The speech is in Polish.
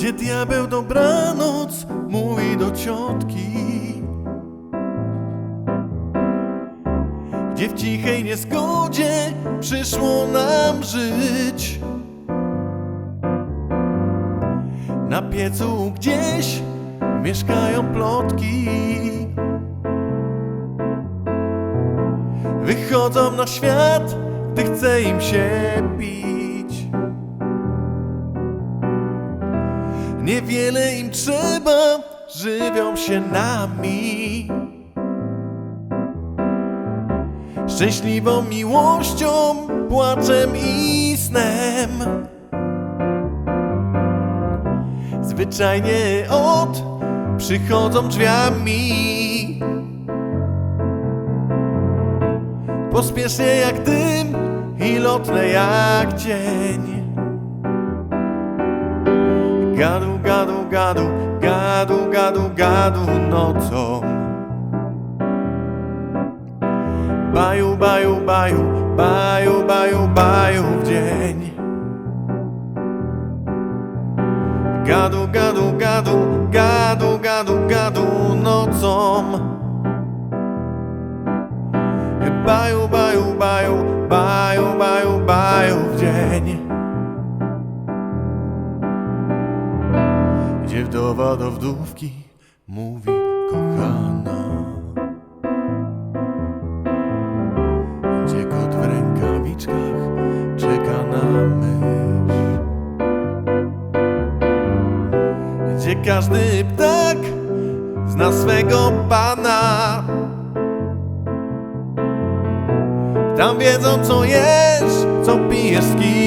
Gdzie diabeł dobranoc mówi do ciotki. Gdzie w cichej niezgodzie przyszło nam żyć. Na piecu gdzieś mieszkają plotki. Wychodzą na świat, gdy chce im się pić Niewiele im trzeba, żywią się nami. Szczęśliwą miłością, płaczem i snem. Zwyczajnie od przychodzą drzwiami. Pospiesznie jak dym i lotne jak cień Gadu, gadu, gadu, gadu, gadu, gadu nocą. Baju, baju, baju, baju, baju, baju w dzień. Gadu, gadu, gadu, gadu, gadu, gadu nocą Gdzie wdowa do wdówki mówi kochana. Gdzie kot w rękawiczkach czeka na myśl. Gdzie każdy ptak zna swego pana. Tam wiedzą co jesz, co pijesz, z kim